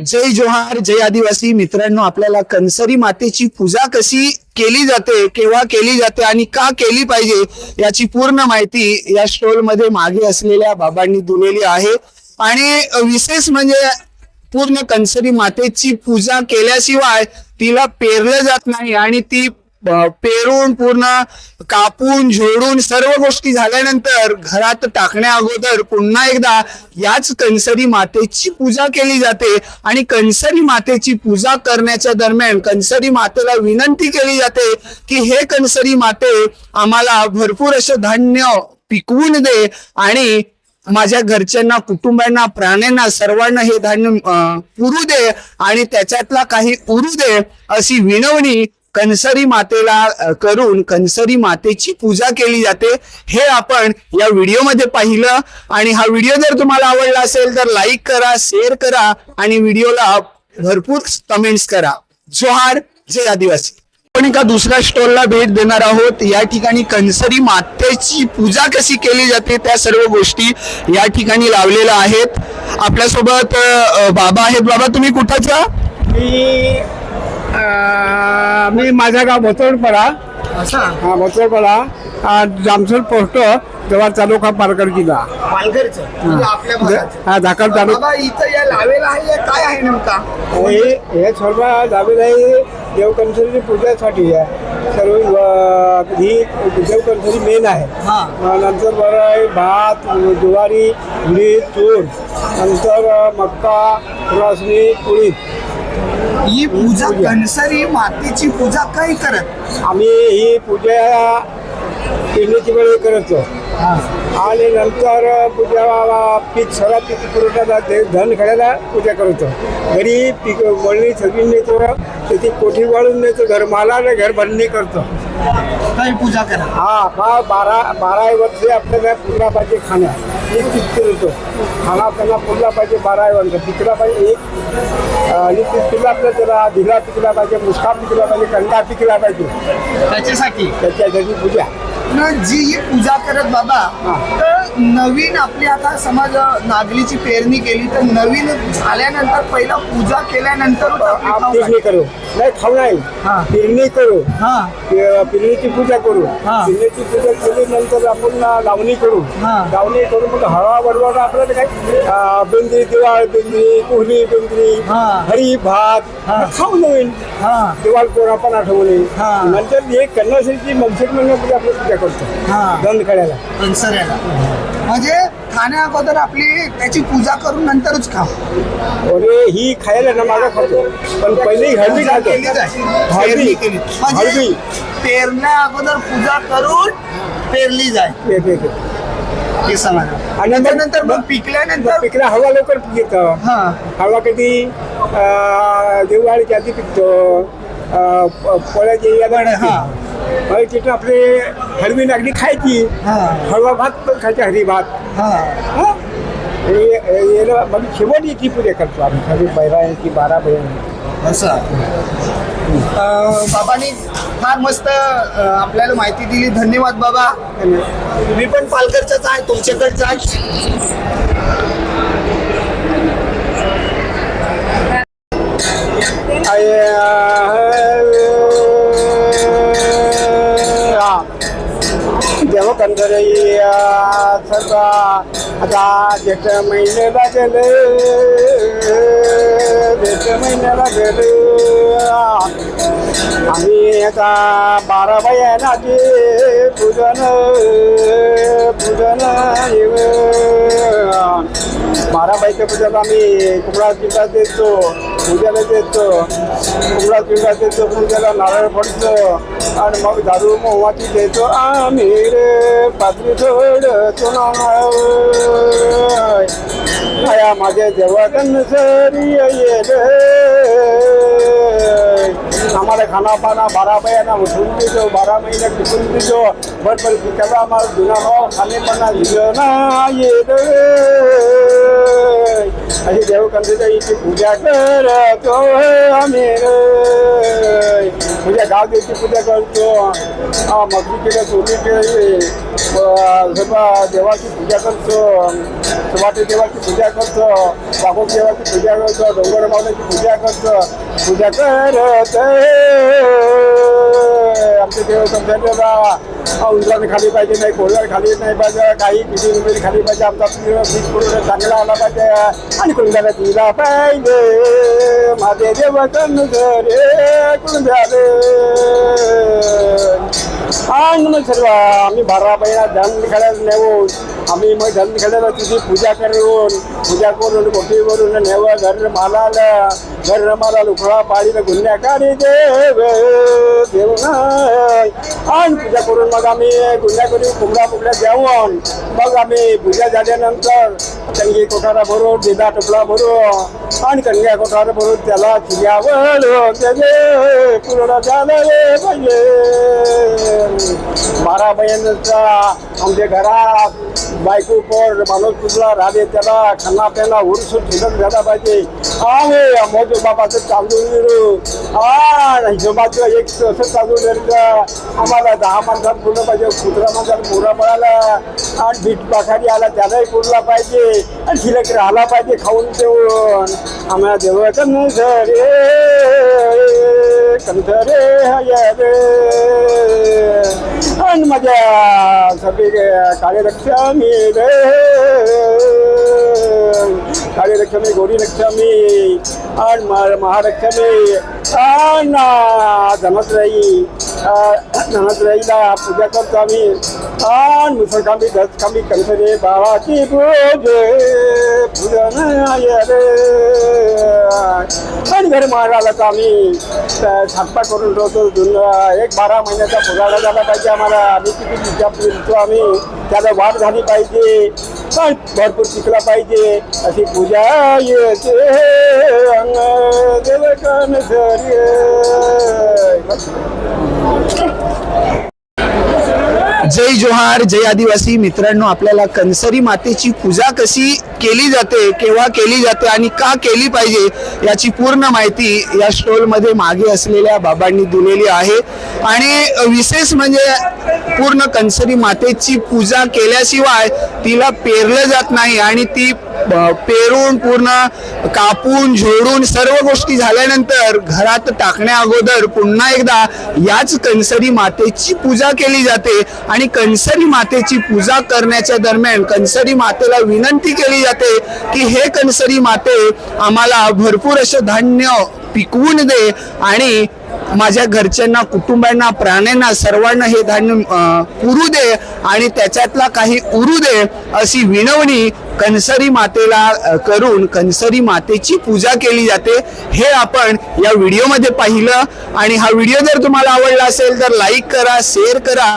जय जोहार जय आदिवासी. मित्रांनो आपल्याला कणसरी मातेची पूजा कशी केली जाते केव्हा केली जाते आणि का केली पाहिजे याची पूर्ण माहिती या स्टॉलमध्ये मागे असलेल्या बाबांनी दिलेली आहे. आणि विशेष म्हणजे पूर्ण कणसरी मातेची पूजा केल्याशिवाय तिला पेरलं जात नाही आणि ती पेरून पूर्ण कापून झोडून सर्व गोष्टी झाल्यानंतर घरात टाकण्या अगोदर पुन्हा एकदा याच कणसरी मातेची पूजा केली जाते. आणि कणसरी मातेची पूजा करण्याच्या दरम्यान कणसरी मातेला विनंती केली जाते की हे कणसरी माते आम्हाला भरपूर असं धान्य पिकवून दे आणि माझ्या घरच्यांना कुटुंबांना प्राण्यांना सर्वांना हे धान्य पुरू दे आणि त्याच्यातला काही उरू दे अशी विनवणी कणसरी मातेला करून कणसरी मातेची पूजा केली जाते. हे आपण या व्हिडिओमध्ये पाहिलं. आणि हा व्हिडिओ जर तुम्हाला आवडला असेल तर लाईक करा शेअर करा आणि व्हिडिओला भरपूर कमेंट्स करा. जोहार. जय आदिवासी. आपण एका दुसऱ्या स्टॉलला भेट देणार आहोत. या ठिकाणी कणसरी मातेची पूजा कशी केली जाते त्या सर्व गोष्टी या ठिकाणी लावलेल्या आहेत. आपल्यासोबत बाबा आहेत. बाबा तुम्ही कुठाचा मी अं, मी माझं गाव भोसरपाडा हा भोसरपाडा जामसर पोस्ट जवळ तालुका पालघर जिल्हा हा. दाखल तालुका इथं या लावेला आहे काय आहे नेमका? हे हे सर्व दावेल आहे देवकंसरी पूजेसाठी आहे. सर्व ही देवकंसरी मेन आहे. हा. नंतर बरं आहे भात ज्वारी उडीद तूर. नंतर मक्का रासनी उडीद ही पूजा कणसरी मातेची पूजा काही करत? आम्ही ही पूजा पेरणीची वेळ करतो. आणि नंतर पूजा पीक सगळा पीक पुरवठा ते धन खेळायला पूजा करतो. घरी पीक वळणी सगळी नेतो त्याची कोठी वाळून नेतो घर माला घर भरणी करतो. काय पूजा करा. हा बा बारा बारा वर्षे आपल्याला पुरला पाहिजे खाण्या. एक पीक करतो खाना त्यांना पुरला पाहिजे बारा वर्ष. पिकला पाहिजे एक आणि पीक पिकला आपलं त्याला धिला पिकला पाहिजे मुसका पिकला पाहिजे कंदा पिकला पाहिजे त्याच्यासाठी त्याच्या घरी पूजा. न जी ही पूजा करत बाबा. तर नवीन आपली आता समज नागलीची पेरणी केली तर नवीन झाल्यानंतर पहिला पूजा केल्यानंतर आपली पेरणी. करू नाही खाऊ नाही हा. पेरणी करू हा पेरणीची पूजा करू हा. पेरणीची पूजा केल्यानंतर आपण लावणी करू. लावणी करू मग हवा बरोबर आपल्याला काय बेंद्री दिवाळ बेंद्री कोहली बेंद्री हा. हरी भात खाऊ नवीन हा दिवाळ कोरा पण आठवणे हा. नंतर हे कन्यासाठी मनसेट महिन्यामध्ये आपण पूजा करतो. हा. दंड काढायला कंसऱ्याला म्हणजे खाण्या अगोदर आपली त्याची पूजा करून नंतरच खाऊ अरे ही खायला ना माझा खातो. पण पहिले हळदी खातो. केली जाते. हळदी. केली. म्हणजे हळदी. पेरण्या अगोदर पूजा करून पेरली जाय. हे समज आणि नंतर नंतर मग पिकल्यानंतर पिकला हवा लवकर हा. हवा कधी अं, दिवाळीच्या आधी पिकतो. अं, प- याला हा. तिथं आपले हळवी लागली खायची हा. हळवा भात पण खायचा हरी भात. मग शेवट याची पूजा करतो आम्ही. सगळी बैरांची बारा बैरांची असं. बाबांनी फार मस्त आपल्याला माहिती दिली. धन्यवाद बाबा. मी पण पालघरचाच आहे तुमच्याकडचा आहे. आता जेठ महिन्याला गेले. जेठ महिन्याला गेले. आम्ही आता बारा बाया नाते पूजन पूजन येव. बारा बाईच्या पूजन आम्ही कुंबडा जिल्ह्यात देतो. पूजेला देतो कुंबडा पिंडा देतो पूजेला नारळ पडतो आणि मग दारू मोहाची देतो आम्ही रे पात्री थोड आया माझे देवाकन सरी येल आम्हाला खाना पाना बारा महिना उठून देतो बारा महिने टिकून देतो बट पण पिकाला आम्हाला जुना भाव खाणे पणा दिलं ना येत अशी देवकंदेच्या पूजा करतो आम्ही पूजा म्हणजे गाव देवीची पूजा करतो. हा, मगरी केलं केली देवाची पूजा करतो. सुभाटे देवाची पूजा करतो. बाबू देवाची पूजा करतो. डोंगर मावल्याची पूजा करतो. पूजा करत आमचे देव उंदराने खाली पाहिजे नाही कोळ्यावर खाली नाही पाहिजे काही किती रुपये खाली पाहिजे आमचा पीठ पुरवठा चांगला आला. पाहिजे आणि कुंडाला दिला पाहिजे माझे देव कन कोण झाले आणि मग सर्व आम्ही बारा महिना धन खेळायला नेऊन आम्ही मग धन खेळायला तिची पूजा करून पूजा करून मोठी करून नेव घर मालाला घर माला लुकळा पाळीला गुन्ह्याकारी देव देव ना आणि पूजा करून मग आम्ही गुन्ह्या करून फुगड्या फुगड्या जेवण मग आम्ही पूजा झाल्यानंतर कणगी कोठारा भरून दिदा टोपला भरून आणि कणग्या कोठारा भरून त्याला चिऱ्यावर पूर्ण झालं पाहिजे बारा आमच्या घरात बायको पोर माणूस पुजला राहते त्याला खाना प्याला उरसून ठिकाण झाला पाहिजे. आणि मोठे बाबाचं तांदूळ हिशोबाचं एक असं तांदूळ आम्हाला दहा माणसात पुरलं पाहिजे कुत्रा माणसाला पुरा पळाला. आणि बीट पाखाडी आला त्यालाही पुरला पाहिजे. आणि शिलक राहिला पाहिजे खाऊन देऊन आम्हाला देवाचं कंधरे कंधरे हया रे आणि माझ्या सगळी काळे लक्ष्मी रे. काळे लक्ष्मी गोरी लक्ष्मी आणि मा- महालक्ष्मी आणि धनत्रयी धनत्रयीला पूजा करतो आम्ही. आणि मुसळकामी दसकामी कंसरे बाळाची पूजे पूजन आहे रे आणि घर मारायला तर आम्ही छापा करून ठेवतो एक बारा महिन्याचा फुगाडा झाला पाहिजे आम्हाला. आम्ही किती विचार आम्ही. त्याला वाढ झाली पाहिजे. पण भरपूर शिकला पाहिजे. अशी पूजा येते. अंग देवकन जय जोहार जय आदिवासी मित्रांनो आपल्याला कंसरी मातेची पूजा कशी केली जाते केव्हा केली जाते आणि का केली पाहिजे याची पूर्ण माहिती या स्टॉलमध्ये मागे असलेल्या बाबांनी दिलेली आहे. आणि विशेष म्हणजे पूर्ण कंसरी मातेची पूजा केल्याशिवाय तिला पेरलं जात नाही आणि ती पेरून पूर्ण कापून झोडून सर्व गोष्टी झाल्यानंतर घरात टाकण्या अगोदर पुन्हा एकदा याच कंसरी मातेची पूजा केली जाते. आणि कंसरी मातेची पूजा करण्याच्या दरम्यान कंसरी मातेला विनंती केली जाते की हे कणसरी माते आम्हाला भरपूर असं धान्य पिकवून दे आणि माझ्या घरच्यांना कुटुंबांना प्राण्यांना सर्वांना हे धान्य पुरू दे आणि त्याच्यातला काही उरू दे अशी विनवणी कणसरी मातेला करून कणसरी मातेची पूजा केली जाते. हे आपण या व्हिडिओमध्ये पाहिलं आणि हा व्हिडिओ जर तुम्हाला आवडला असेल तर लाईक करा शेअर करा.